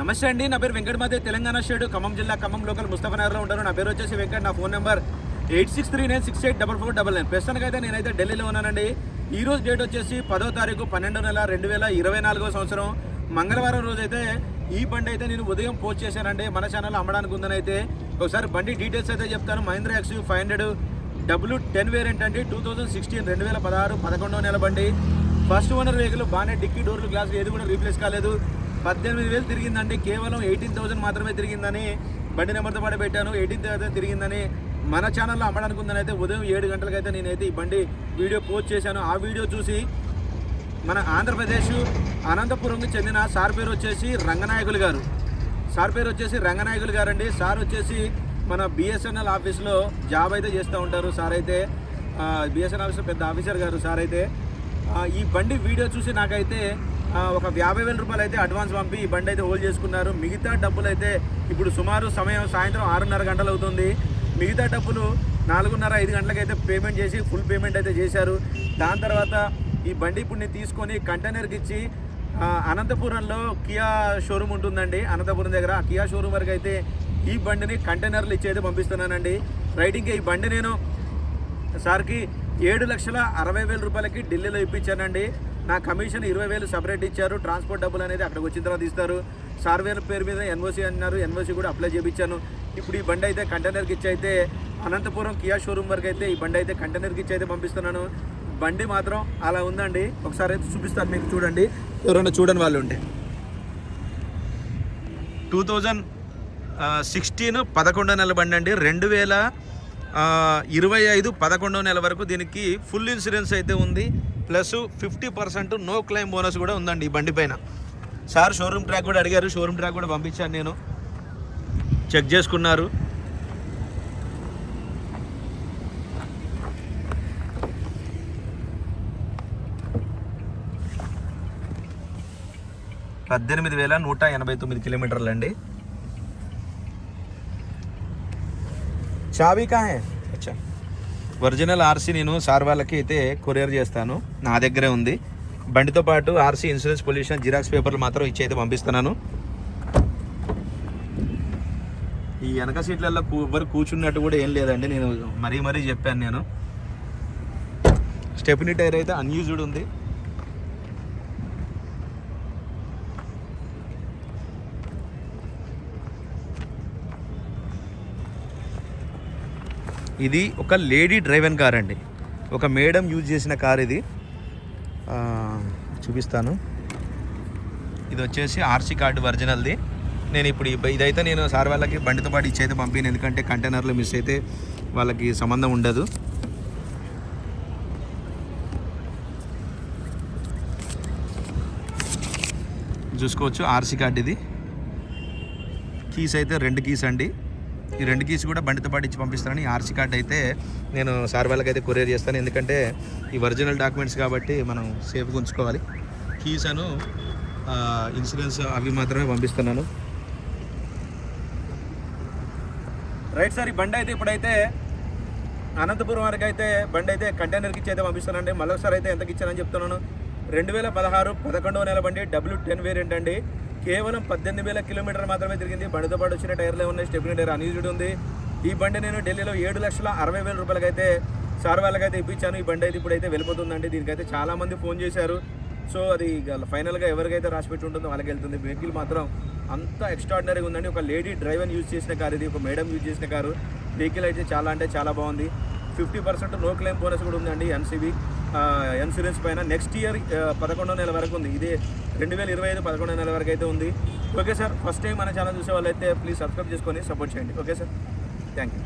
నమస్తే అండి నా పేరు వెంకటమాదే తెలంగాణ స్టేట్ ఖమ్మం జిల్లా ఖమ్మం లోకల్ ముస్తఫనగర్లో ఉంటాను. నా పేరు వచ్చేసి వెంకట్ నా phone number eight six three nine six eight double four double nine. ప్రస్తుతానికి అయితే నేనైతే ఢిల్లీలో ఉన్నానండి. ఈ రోజు డేట్ వచ్చేసి పదో తారీఖు పన్నెండో నెల రెండు వేల ఇరవై నాలుగో సంవత్సరం. మంగళవారం రోజు అయితే ఈ బండి అయితే నేను ఉదయం పోస్ట్ చేశానండి. మన ఛానల్ అమ్మడానికి ఉందని అయితే ఒకసారి బండి డీటెయిల్స్ అయితే చెప్తాను. Mahindra X five hundred W ten variant అండి. టూ థౌజండ్ సిక్స్టీన్ రెండు వేల పదహారు పదకొండవ నెల బండి. ఫస్ట్ ఓనర్ వెహికల్ బాగానే డిక్కీ డోర్లు గ్లాసులు ఏది కూడా రీప్లేస్ కాలేదు. పద్దెనిమిది వేలు తిరిగిందండి. కేవలం ఎయిటీన్ థౌసండ్ మాత్రమే తిరిగిందని బండి నెంబర్తో పాటు పెట్టాను. ఎయిటీన్ థౌసండ్ తిరిగిందని మన ఛానల్లో అమ్మడానికి ఉందని అయితే ఉదయం ఏడు గంటలకైతే నేనైతే ఈ బండి వీడియో పోస్ట్ చేశాను. ఆ వీడియో చూసి మన ఆంధ్రప్రదేశ్ అనంతపురంకి చెందిన సార్ పేరు వచ్చేసి రంగనాయకులు గారు. సార్ పేరు వచ్చేసి రంగనాయకులు గారండి. సార్ వచ్చేసి మన బిఎస్ఎన్ఎల్ ఆఫీస్లో జాబ్ అయితే చేస్తూ ఉంటారు. సార్ అయితే బిఎస్ఎన్ఎల్ ఆఫీస్లో పెద్ద ఆఫీసర్ గారు సార్ అయితే. ఈ బండి వీడియో చూసి నాకైతే ఒక యాభై వేల రూపాయలు అయితే అడ్వాన్స్ పంపి ఈ బండి అయితే హోల్డ్ చేసుకున్నారు. మిగతా డబ్బులు అయితే ఇప్పుడు సుమారు సమయం సాయంత్రం ఆరున్నర గంటలు అవుతుంది. మిగతా డబ్బులు నాలుగున్నర ఐదు గంటలకైతే పేమెంట్ చేసి ఫుల్ పేమెంట్ అయితే చేశారు. దాని తర్వాత ఈ బండి ఇప్పుడు నేను తీసుకొని కంటైనర్కి ఇచ్చి అనంతపురంలో కియా షోరూమ్ ఉంటుందండి. అనంతపురం దగ్గర కియా షోరూమ్ వరకు అయితే ఈ బండిని కంటైనర్లు ఇచ్చి అయితే పంపిస్తున్నానండి. రైడింగ్కి ఈ బండి నేను సార్కి ఏడు లక్షల అరవై వేల రూపాయలకి ఢిల్లీలో ఇప్పించానండి. నా కమిషన్ ఇరవై వేలు సపరేట్ ఇచ్చారు. ట్రాన్స్పోర్ట్ డబ్బులు అనేది అక్కడికి వచ్చిన తర్వాత ఇస్తారు. సార్వేర్ పేరు మీద ఎన్ఓసి అన్నారు. ఎన్ఓసీ కూడా అప్లై చేయించాను. ఇప్పుడు ఈ బండి అయితే కంటైనర్కి ఇచ్చి అయితే అనంతపురం కియా షోరూమ్ వరకు అయితే ఈ బండి అయితే కంటైనర్కి ఇచ్చి అయితే పంపిస్తున్నాను. బండి మాత్రం అలా ఉందండి. ఒకసారి అయితే చూపిస్తాను మీకు చూడండి. ఎవరైనా చూడని వాళ్ళు ఉంటే. టూ థౌజండ్ సిక్స్టీన్ పదకొండో నెల బండి అండి. రెండు వేల ఇరవై ఐదు పదకొండో నెల వరకు దీనికి ఫుల్ ఇన్సూరెన్స్ అయితే ఉంది. Plus fifty percent no claim bonus కూడా ఉందండి ఈ బండి పైన. సార్ షోరూమ్ ట్రాక్ కూడా అడిగారు. షోరూమ్ ట్రాక్ కూడా పంపించాను నేను. చెక్ చేసుకున్నారు. పద్దెనిమిది వేల నూట ఎనభై తొమ్మిది కిలోమీటర్లు అండి. చావీ కా హే అచ్చా. ఒరిజినల్ ఆర్సీ నేను సార్ వాళ్ళకి అయితే కొరియర్ చేస్తాను. నా దగ్గరే ఉంది. బండితో పాటు ఆర్సీ ఇన్సూరెన్స్ పొల్యూషన్ జిరాక్స్ పేపర్లు మాత్రం ఇచ్చి అయితే పంపిస్తున్నాను. ఈ వెనక సీట్లలో కూ- కూర్చున్నట్టు కూడా ఏం లేదండి. నేను మరీ మరీ చెప్పాను నేను. స్టెఫినీ టైర్ అయితే అన్యూజ్డ్ ఉంది. ఇది ఒక లేడీ డ్రైవెన్ కార్ అండి. ఒక మేడం యూజ్ చేసిన కార్ ఇది. చూపిస్తాను. ఇది వచ్చేసి ఆర్సీ కార్డు ఒరిజినల్ది. నేను ఇప్పుడు ఇదైతే నేను సార్ వాళ్ళకి బండితో పాటు ఇచ్చైతే పంపాను ఎందుకంటే కంటైనర్లో మిస్ అయితే వాళ్ళకి సంబంధం ఉండదు. చూసుకోవచ్చు ఆర్సీ కార్డు ఇది. కీస్ అయితే రెండు కీస్ అండి. ఈ రెండు కీస్ కూడా బండితో పాటు ఇచ్చి పంపిస్తానని ఆర్సీ కార్డ్ అయితే నేను సార్ వాళ్ళకి అయితే కొరియర్ చేస్తాను. ఎందుకంటే ఈ ఒరిజినల్ డాక్యుమెంట్స్ కాబట్టి మనం సేఫ్గా ఉంచుకోవాలి. కీస్ అను ఇన్సూరెన్స్ అవి మాత్రమే పంపిస్తున్నాను. రైట్ సార్ ఈ బండి అయితే ఇప్పుడైతే అనంతపురం వరకు అయితే బండి అయితే కంటైనర్కి ఇచ్చి అయితే పంపిస్తానండి. మళ్ళొకసారి అయితే ఎంతకి ఇచ్చానని చెప్తున్నాను. రెండు వేల పదహారు పదకొండవ నెల బండి డబ్ల్యూ టెన్ వేరియంట్ అండి. కేవలం పద్దెనిమిది వేల కిలోమీటర్ మాత్రమే తిరిగింది. బండితో పాటు వచ్చిన టైర్లే ఉన్నాయి. స్టెప్ని టైర్ అన్యూజ్డ్ ఉంది. ఈ బండి నేను ఢిల్లీలో ఏడు లక్షల అరవై వేల రూపాయలకైతే సార్ వాళ్ళకైతే ఇప్పించాను. ఈ బండి అయితే ఇప్పుడైతే వెళ్ళిపోతుందండి. దీనికైతే చాలామంది ఫోన్ చేశారు. సో అది ఫైనల్గా ఎవరికైతే రాసిపెట్టి ఉంటుందో వాళ్ళకి వెళ్తుంది. వెహికల్ మాత్రం అంత ఎక్స్ట్రాడినరీగా ఉందండి. ఒక లేడీ డ్రైవర్ యూజ్ చేసిన కారు ఇది. ఒక మేడం యూజ్ చేసిన కారు. వెహికల్ అయితే చాలా అంటే చాలా బాగుంది. Fifty percent no claim bonus కూడా ఉందండి ఎన్సీబీ. ఇన్సూరెన్స్ పైన నెక్స్ట్ ఇయర్ పదకొండో నెల వరకు ఉంది. ఇదే రెండు వేల ఇరవై ఐదు పదకొండు నెల వరకు అయితే ఉంది. ఓకే సార్ ఫస్ట్ టైం మన ఛానల్ చూసే వాళ్ళైతే ప్లీజ్ సబ్స్క్రైబ్ చేసుకొని సపోర్ట్ చేయండి. Okay sir thank you